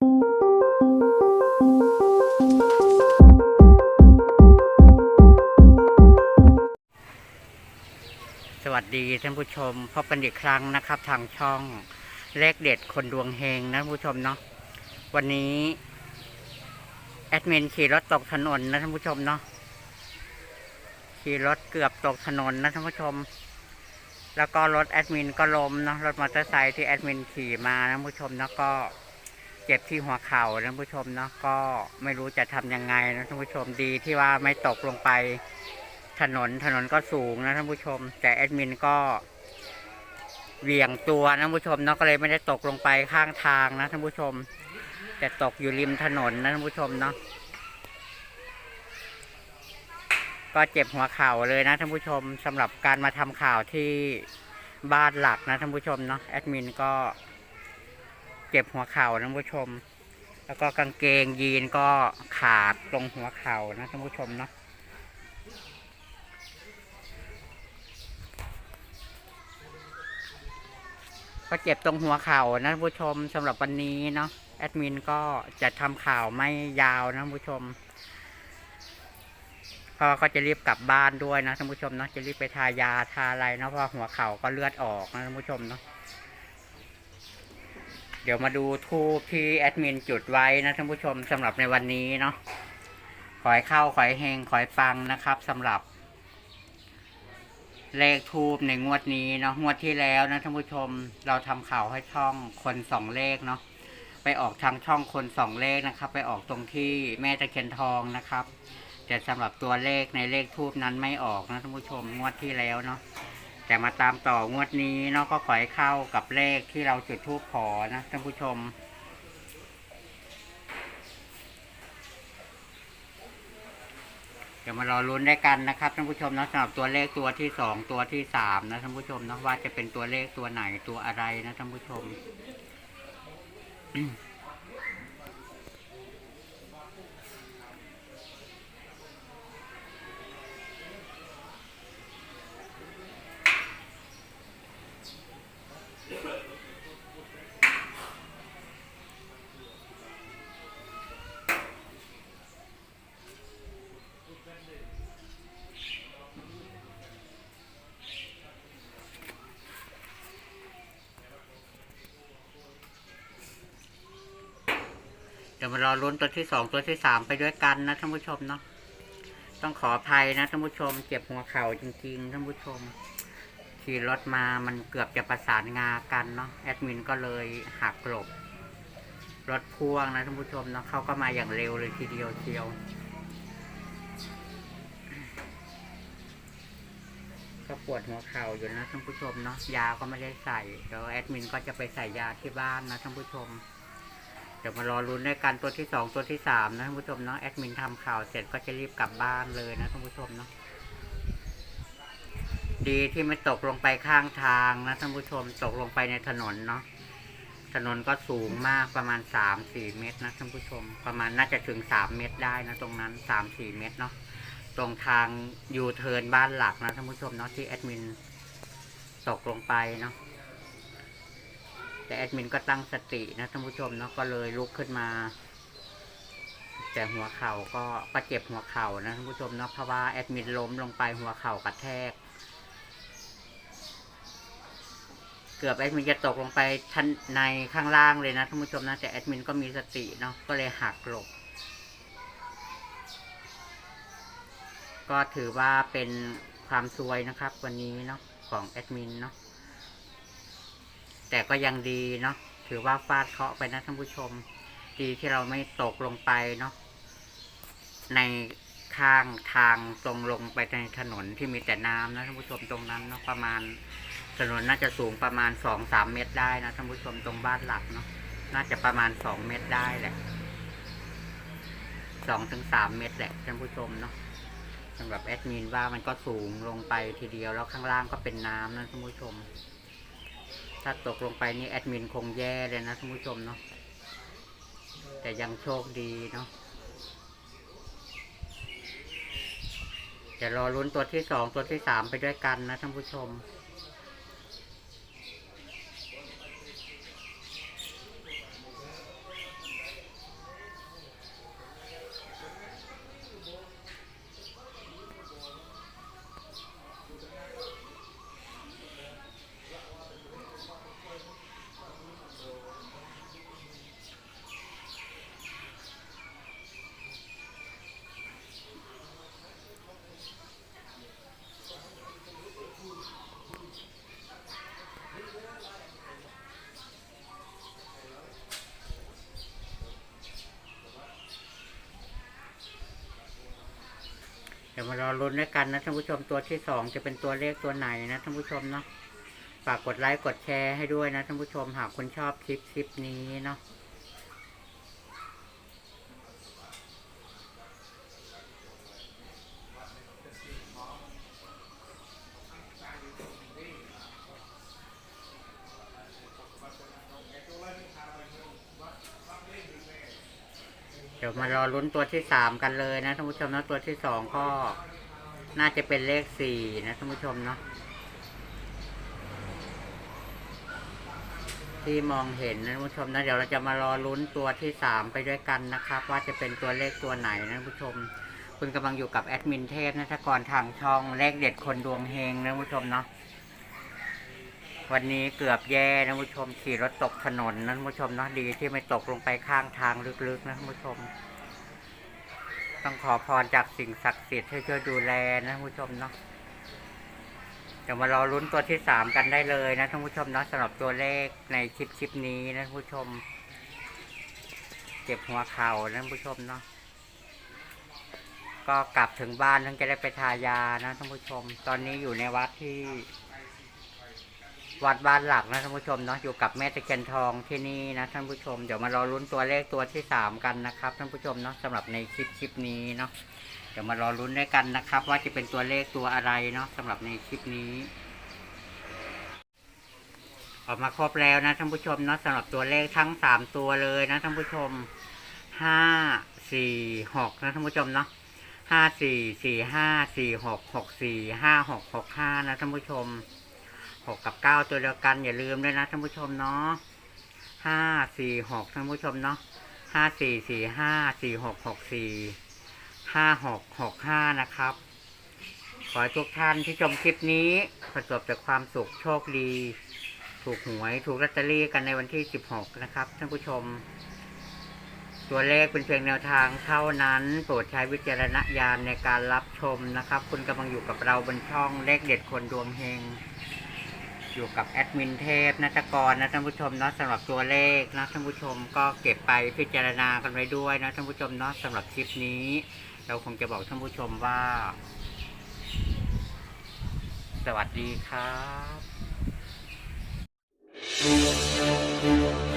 สวัสดีท่านผู้ชมพบกันอีกครั้งนะครับ ทางช่องเลขเด็ดคนดวงเฮงนะท่านผู้ชมเนาะวันนี้แอดมินขี่รถตกถนนนะท่านผู้ชมเนาะขี่รถเกือบตกถนนนะท่านผู้ชม แล้วก็รถแอดมินก็ล้มเนาะรถมอเตอร์ไซค์ที่แอดมินขี่มานะท่านผู้ชมเนาะก็ เจ็บที่หัวเข่านะท่านผู้ชมเนาะก็ไม่รู้จะทำยังไงนะท่านผู้ชมดีที่ว่าไม่ตกลงไปถนนถนนก็สูงนะท่านผู้ชม แต่แอดมินก็เหวี่ยงตัวนะท่านผู้ชมเนาะก็เลยไม่ได้ตกลงไปข้างทางนะท่านผู้ชม แต่ตกอยู่ริมถนนนะท่านผู้ชมเนาะก็เจ็บหัวเข่าเลยนะท่านผู้ชมสำหรับการมาทำข่าวที่บ้านหลักนะท่านผู้ชมเนาะแอดมินก็ เจ็บหัวเข่านะท่านผู้ชม แล้วก็กางเกงยีนก็ขาดตรงหัวเข่านะท่านผู้ชมเนาะก็เจ็บตรงหัวเข่านะท่านผู้ชมสำหรับวันนี้เนาะแอดมินก็จะทำข่าวไม่ยาวนะท่านผู้ชมเพราะก็จะรีบกลับบ้านด้วยนะท่านผู้ชมเนาะจะรีบไปทายาทาอะไรเนาะเพราะหัวเข่าก็เลือดออกนะท่านผู้ชมเนาะ เดี๋ยวมาดูทูปที่แอดมินจุดไว้นะท่านผู้ชมสำหรับในวันนี้เนาะขอให้เข้าขอให้เฮงขอให้ปังนะครับสำหรับ เลขทูบในงวดนี้เนาะงวดที่แล้วนะท่านผู้ชมเราทำข่าวให้ช่องคนสองเลขเนาะไปออกทางช่องคนสองเลขนะครับ ไปออกตรงที่แม่ตะเคียนทองนะครับ แต่สำหรับตัวเลขในเลขทูบนั้นไม่ออกนะท่านผู้ชมงวดที่แล้วเนาะ แต่มาตามต่องวดนี้เนาะก็ขอให้เข้ากับเลขที่เราจุดทูบขอนะท่านผู้ชม เดี๋ยวมารอลุ้นด้วยกันนะครับท่านผู้ชมนะสำหรับตัวเลขตัวที่สองตัวที่สามนะท่านผู้ชมนะว่าจะเป็นตัวเลขตัวไหนตัวอะไรนะท่านผู้ชม ดี๋ยวมารอลุ้นตัวที่สองตัวที่สามไปด้วยกันนะท่านผู้ชมเนาะต้องขออภัยนะท่านผู้ชมเจ็บหัวเข่าจริงๆท่านผู้ชม ขี่รถมามันเกือบจะประสานงากันเนาะแอดมินก็เลยหักหลบ รถพ่วงนะท่านผู้ชมเนาะเขาก็มาอย่างเร็วเลยทีเดียวเชียวก็ปวดหัวเข่าอยู่นะท่านผู้ชมเนาะยาก็ไม่ได้ใส่เดี๋ยวแอดมินก็จะไปใส่ยาที่บ้านนะท่านผู้ชม เดี๋ยวมารอลุ้นด้วยกันตัวที่สองตัวที่สามนะท่านผู้ชมเนาะแอดมินทำข่าวเสร็จก็จะรีบกลับบ้านเลยนะท่านผู้ชมเนาะดีที่ไม่ตกลงไปข้างทางนะท่านผู้ชมตกลงไปในถนนเนาะถนนก็สูงมากประมาณสามสี่เมตรนะท่านผู้ชม ประมาณน่าจะถึงสามเมตรได้นะตรงนั้นสามสี่เมตรเนาะตรงทางยูเทิร์นบ้านหลักนะท่านผู้ชมเนาะที่แอดมินตกลงไปเนาะ แต่แอดมินก็ตั้งสตินะท่านผู้ชมเนาะก็เลยลุกขึ้นมา แต่หัวเข่าก็ก็เจ็บหัวเข่านะท่านผู้ชมเนาะเพราะว่าแอดมินล้มลงไปหัวเข่ากระแทก เกือบแอดมินจะตกลงไปชั้นในข้างล่างเลยนะท่านผู้ชมนะแต่แอดมินก็มีสติเนาะก็เลยหักหลบก็ถือว่าเป็นความซวยนะครับ วันนี้เนาะของแอดมินเนาะ แต่ก็ยังดีเนาะถือว่าฟาดเคราะห์ไปนะท่านผู้ชม ดีที่เราไม่ตกลงไปเนาะในข้างทางตรงลงไปในถนนที่มีแต่น้ำนะท่านผู้ชมตรงนั้นเนาะประมาณถนนน่าจะสูงประมาณสองสามเมตรได้นะท่านผู้ชมตรงบ้านหลักเนาะน่าจะประมาณสองเมตรได้แหละสองถึงสามเมตรแหละท่านผู้ชมเนาะสำหรับแอดมินว่ามันก็สูงลงไปทีเดียวแล้วข้างล่างก็เป็นน้ำนะท่านผู้ชม ถ้าตกลงไปนี่แอดมินคงแย่เลยนะท่านผู้ชมเนาะแต่ยังโชคดีเนาะจะรอลุ้นตัวที่สองตัวที่สามไปด้วยกันนะท่านผู้ชม มารอลุ้นด้วยกันนะท่านผู้ชมตัวที่สองจะเป็นตัวเลขตัวไหนนะท่านผู้ชมเนาะฝากกดไลค์กดแชร์ให้ด้วยนะท่านผู้ชมหากคุณชอบคลิปคลิปนี้เนาะ เดี๋ยวมารอลุ้นตัวที่สามกันเลยนะท่านผู้ชมนะตัวที่สองก็น่าจะเป็นเลขสี่นะท่านผู้ชมเนาะที่มองเห็นนะท่านผู้ชมนะเดี๋ยวเราจะมารอลุ้นตัวที่สามไปด้วยกันนะครับ ว่าจะเป็นตัวเลขตัวไหนนะท่านผู้ชม คุณกำลังอยู่กับแอดมินเทพนะทกรทางช่องเลขเด็ดคนดวงเฮงนะท่านผู้ชมเนาะ วันนี้เกือบแย่นะผู้ชมขี่รถตกถนนนะท่นผู้ชมเนาะดีที่ไม่ตกลงไปข้างทางลึกๆนะผู้ชม ต้องขอพรจากสิ่งศักดิ์สิทธิ์ให้ช่วยดูแลนะผู้ชมเนาะเดี๋ยวมารอลุ้นตัวที่สามกันได้เลยนะท่านผู้ชมเนาะสำหรับตัวเลขในคลิปคลิปนี้นะท่นผู้ชม เจ็บหัวเข่านะท่นผู้ชมเนาะก็กลับถึงบ้านทั้งจะได้ไปทายานะท่านผู้ชม ตอนนี้อยู่ในวัดที่ วัดบ้านหลักนะท่านผู้ชมเนาะอยู่กับแม่ตะเคียนทองที่นี่นะท่านผู้ชมเดี๋ยวมารอลุ้นตัวเลขตัวที่สามกันนะครับท่านผู้ชมเนาะสำหรับในคลิปคลิปนี้เนาะเดี๋ยวมารอลุ้นด้วยกันนะครับ ว่าจะเป็นตัวเลขตัวอะไรเนาะสำหรับในคลิปนี้ ออกมาครบแล้วนะท่านผู้ชมเนาะสำหรับตัวเลขทั้งสามตัวเลยนะท่านผู้ชมห้าสี่หกนะท่านผู้ชมเนาะห้าสี่สี่ห้าสี่หกหกสี่ห้าหกหกห้านะท่านผู้ชม กกับเก้าตัวเดียวกันอย่าลืมด้วยนะท่านผู้ชมเนาะห้าสี่หกท่านผู้ชมเนาะห้าสี่สี่ห้าสี่หกหกสี่ห้าหกหกห้านะครับ ขอให้ทุกท่านที่ชมคลิปนี้ประสบแต่ความสุขโชคดี ถูกหวยถูกลอตเตอรี่กันในวันที่สิบหกนะครับท่านผู้ชม ตัวเลขเป็นเพียงแนวทางเท่านั้น โปรดใช้วิจารณญาณในการรับชมนะครับ คุณกำลังอยู่กับเราบนช่องเลขเด็ดคนดวงเฮง อยู่กับแอดมินเทพนัตกรนะท่านผู้ชมเนาะสำหรับตัวเลขนะท่านผู้ชมก็เก็บไปพิจารณากันไว้ด้วยนะท่านผู้ชมเนาะสำหรับคลิปนี้ เราคงจะบอกท่านผู้ชมว่า สวัสดีครับ